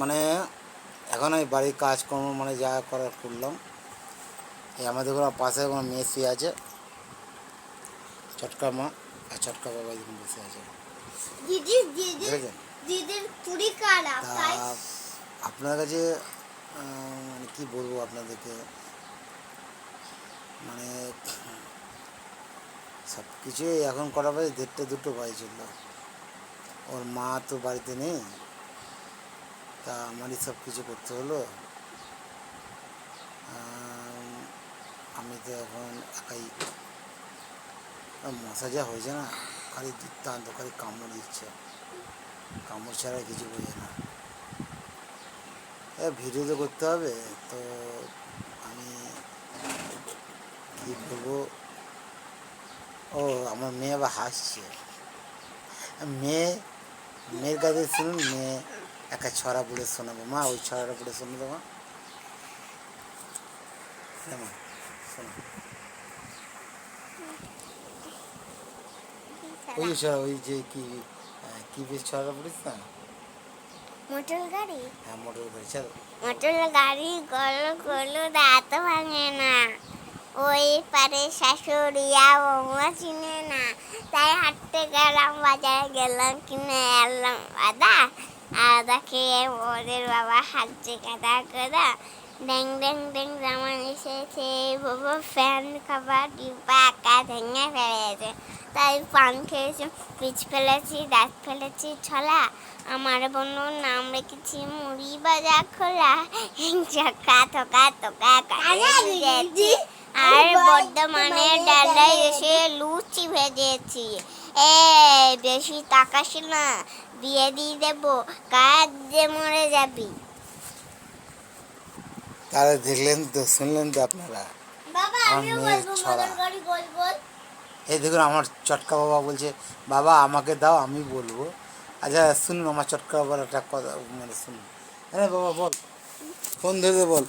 মানে এখন আমি বাড়ির কাজকর্ম মানে যা করার করলাম। এই আমাদের ঘরের পাশে কোনো মেয়ে শুয়ে আছে। চটকা মা আর চটকা বাবা এরকম বসে আছে। আপনার কাছে মানে কী বলব আপনাদেরকে? মানে সব কিছুই এখন করা বাজে? দেড়টা দুটো বাজছিল ওর মা তো বাড়িতে নেই। তা আমারই সব কিছু করতে হলো। আমি তো এখন একাই। মশা যা হয়েছে না, খালি দুর্দান্ত, খালি কামড় দিচ্ছে। কামড় ছাড়া কিছু বোঝে না। ভিডিও তো করতে হবে, তো আমি কী করব ও, আমার মেয়ে আবার হাসছে। মেয়ে, মেয়ের কাছে শুনুন, মেয়ে একটা ছড়া পড়ে শোনাবো। মা ওই ছড়াটা পড়ে শোনো তো মা। হ্যাঁ মা শোনো। ওই ছড়া ওই যে কি কি বেশ পড়িস না? মোটর গাড়ি। হ্যাঁ মোটর গাড়ি চলো। মোটর গাড়ি গলো গলো দাঁত ভাঙে না। ওই পারে শাশুড়িয়া বৌমা চিনে না। তাই হাঁটতে গেলাম বাজারে গেলাম কিনে এলাম আদা আদা খেয়ে ওদের বাবা হাঁটছে কাদা কাদা ড্যাং ড্যাং ড্যাং জামান এসেছে বাবা ফ্যান খাবার ডিব্বা একা ভেঙে ফেলেছে। তাই পান খেয়েছি পিচ ফেলেছি দাঁত ফেলেছি ছলা। আমার বন্ধুর নাম রেখেছি মুড়ি বাজা খোলা। চকা থকা তোকা আর বর্ধমানের ডালায় এসে লুচি ভেজেছি। এ বেশি তাকাস না। বিয়ে দিয়ে দেবো কাজ যে মরে যাবি। তাহলে দেখলেন তো শুনলেন তো আপনারা? এই দেখুন আমার চটকা বাবা বলছে বাবা আমাকে দাও আমি বলব। আচ্ছা শুনুন আমার চটকা বাবার একটা কথা মানে শুনুন। হ্যাঁ বাবা বল। ফোন ধরে বল।